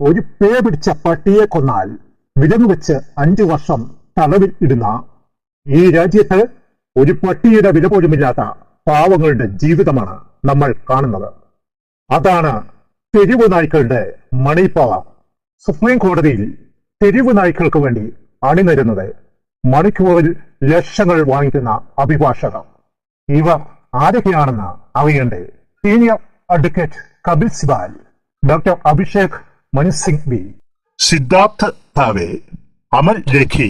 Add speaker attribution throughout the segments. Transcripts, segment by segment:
Speaker 1: ഒരു പേ പിടിച്ച പട്ടിയെ കൊന്നാൽ വിലങ്ങ് വെച്ച് അഞ്ചു വർഷം തടവിൽ ഇടുന്ന ഈ രാജ്യത്ത് ഒരു പട്ടിയുടെ വില പോലുമില്ലാത്ത പാവങ്ങളുടെ ജീവിതമാണ് നമ്മൾ കാണുന്നത്. അതാണ് തെരുവ് നായ്ക്കളുടെ മണി പവർ സുപ്രീം കോടതിയിൽ തെരുവ് നായ്ക്കൾക്ക് വേണ്ടി അണിനിരുന്നത് മണിക്കൂറിൽ ലക്ഷങ്ങൾ വാങ്ങിക്കുന്ന അഭിഭാഷകർ. ഇവർ ആരൊക്കെയാണെന്ന് അറിയണ്ടേ? Senior advocate Kapil Sibal doctor Abhishek Manusingh B.
Speaker 2: Siddharth Dave Amal Rakhi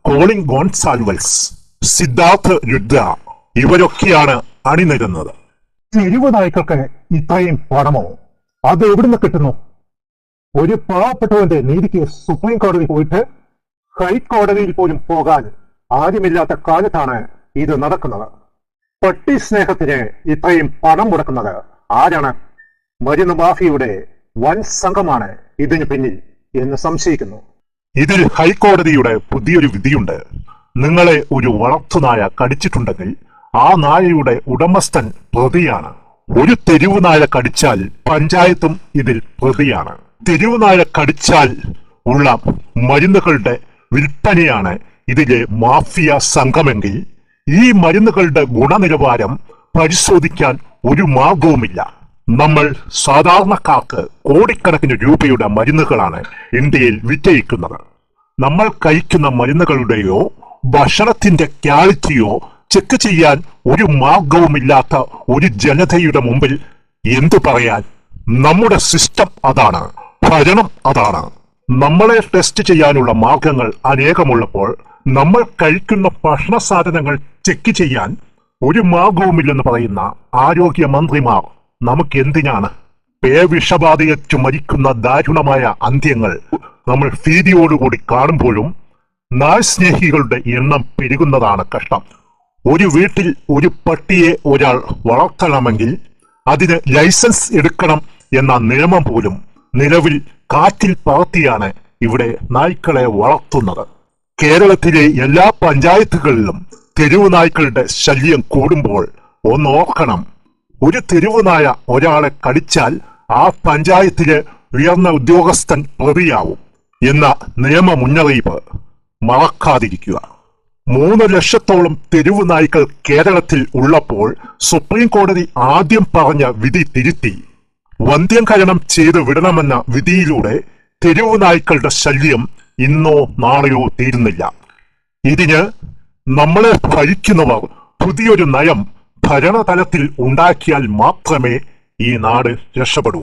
Speaker 2: Colin Gonsalves Siddharth Rudra ഇവരൊക്കെയാണ് അണിനിരുന്നത്.
Speaker 1: നായ്ക്കൾക്ക് ഇത്രയും പണമോ? അത് എവിടുന്ന് കിട്ടുന്നു? ഒരു പാവപ്പെട്ടവന്റെ നീതിക്ക് സുപ്രീം കോടതി പോയിട്ട് ഹൈക്കോടതിയിൽ പോലും പോകാൻ ആരുമില്ലാത്ത കാലത്താണ് ഇത് നടക്കുന്നത്. പട്ടി സ്നേഹത്തിന് ഇത്രയും പണം മുടക്കുന്നത് ആരാണ്? മരുന്ന് മാഫിയുടെ വൻ സംഘമാണ് ഇതിനു പിന്നിൽ എന്ന് സംശയിക്കുന്നു.
Speaker 2: ഇതിൽ ഹൈക്കോടതിയുടെ പുതിയൊരു വിധിയുണ്ട്. നിങ്ങളെ ഒരു വളർത്തുനായ കടിച്ചിട്ടുണ്ടെങ്കിൽ ആ നായയുടെ ഉടമസ്ഥൻ പ്രതിയാണ്. ഒരു തെരുവ് നായ കടിച്ചാൽ പഞ്ചായത്തും ഇതിൽ പ്രതിയാണ്. തെരുവ് നായ കടിച്ചാൽ ഉള്ള മരുന്നുകളുടെ വിൽപ്പനയാണ് ഇതിലെ മാഫിയ സംഘമെങ്കിൽ ഈ മരുന്നുകളുടെ ഗുണനിലവാരം പരിശോധിക്കാൻ ഒരു മാർഗവുമില്ല. നമ്മൾ സാധാരണക്കാർക്ക് കോടിക്കണക്കിന് രൂപയുടെ മരുന്നുകളാണ് ഇന്ത്യയിൽ വിറ്റയിക്കുന്നത് നമ്മൾ കഴിക്കുന്ന മരുന്നുകളുടെയോ ഭക്ഷണത്തിന്റെ ക്വാളിറ്റിയോ ചെക്ക് ചെയ്യാൻ ഒരു മാർഗവുമില്ലാത്ത ഒരു ജനതയുടെ മുമ്പിൽ എന്തു പറയാൻ? നമ്മുടെ സിസ്റ്റം അതാണ് ഭരണം അതാണ്. നമ്മളെ ടെസ്റ്റ് ചെയ്യാനുള്ള മാർഗങ്ങൾ അനേകമുള്ളപ്പോൾ നമ്മൾ കഴിക്കുന്ന ഭക്ഷണ സാധനങ്ങൾ ചെക്ക് ചെയ്യാൻ ഒരു മാർഗവുമില്ലെന്ന് പറയുന്ന ആരോഗ്യ മന്ത്രിമാർ നമുക്ക് എന്തിനാണ് പേവിഷബാധയേറ്റു മരിക്കുന്ന ദാരുണമായ അന്ത്യങ്ങൾ നമ്മൾ ഭീതിയോടുകൂടി കാണുമ്പോഴും നായ് സ്നേഹികളുടെ എണ്ണം പെരുകുന്നതാണ് കഷ്ടം. ഒരു വീട്ടിൽ ഒരു പട്ടിയെ ഒരാൾ വളർത്തണമെങ്കിൽ അതിന് ലൈസൻസ് എടുക്കണം എന്ന നിയമം പോലും നിലവിൽ കാറ്റിൽ പറത്തിയാണ് ഇവിടെ നായ്ക്കളെ വളർത്തുന്നത്. കേരളത്തിലെ എല്ലാ പഞ്ചായത്തുകളിലും തെരുവ് നായ്ക്കളുടെ ശല്യം കൂടുമ്പോൾ ഒന്ന് ഓർക്കണം. ഒരു തെരുവുനായ ഒരാളെ കടിച്ചാൽ ആ പഞ്ചായത്തിലെ ഉയർന്ന ഉദ്യോഗസ്ഥൻ പ്രതിയാവും എന്ന നിയമ മുന്നറിയിപ്പ് മറക്കാതിരിക്കുക. മൂന്ന് ലക്ഷത്തോളം തെരുവ് നായ്ക്കൾ കേരളത്തിൽ ഉള്ളപ്പോൾ സുപ്രീം കോടതി ആദ്യം പറഞ്ഞ വിധി തിരുത്തി. വന്ധ്യംകരണം ചെയ്ത് വിടണമെന്ന വിധിയിലൂടെ തെരുവ് നായ്ക്കളുടെ ശല്യം ഇന്നോ നാളെയോ തീരുന്നില്ല. ഇതിന് നമ്മളെ ഭരിക്കുന്നവർ പുതിയൊരു നയം ഭരണതലത്തിൽ ഉണ്ടാക്കിയാൽ മാത്രമേ ഈ നാട് രക്ഷപ്പെടൂ.